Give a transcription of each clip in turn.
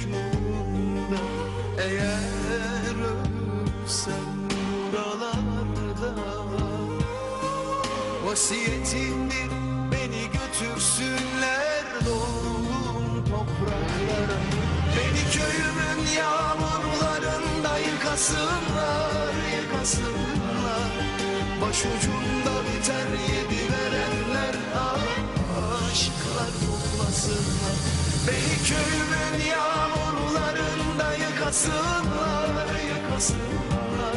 başucumda Eğer ölürsem buralarda. Vasiyetimdir beni götürsünler doğum topraklara. Beni köyümün yağmurlarında yıkasınlar, yıkasınlar. Başucumda biter yedi verenler aşklar toplasınlar Beni köyümün yağmurlarında yıkasınlar, yıkasınlar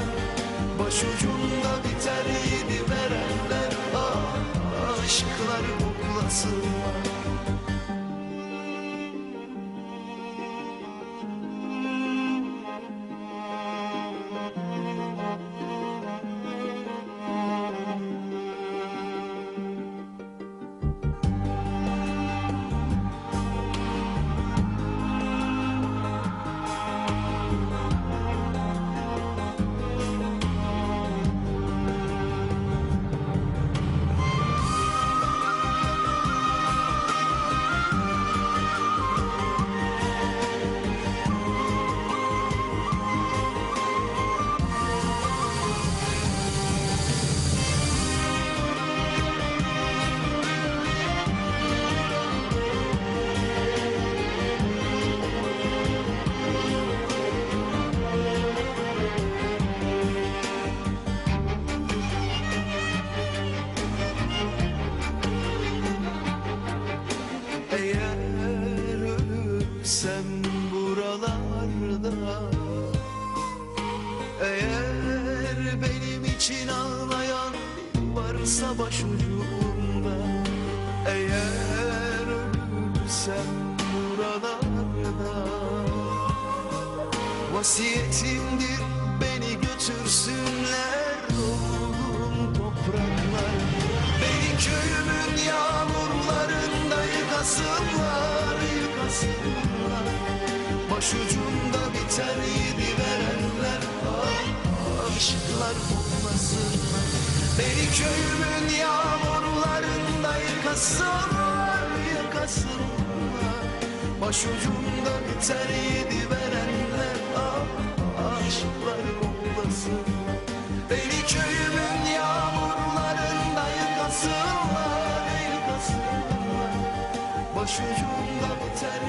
Başucumda biter yedi verenler. Ah, aşklar toplasınlar başucumda Eğer ölürsem buralarda. Vasiyetimdir beni götürsünler oğlum topraklar Beni köyümün yağmurlarında yıkasınlar, yıkasınlar. Başucumda biter yedi verenler. Ah, aşklar toplasınlar Beni köyümün yağmurlarında yıkasınlar, yıkasınlar Başucumda biter yedi verenler ah, aşklar toplasınlar Beni köyümün yağmurlarında yıkasınlar, yıkasınlar Başucumda biter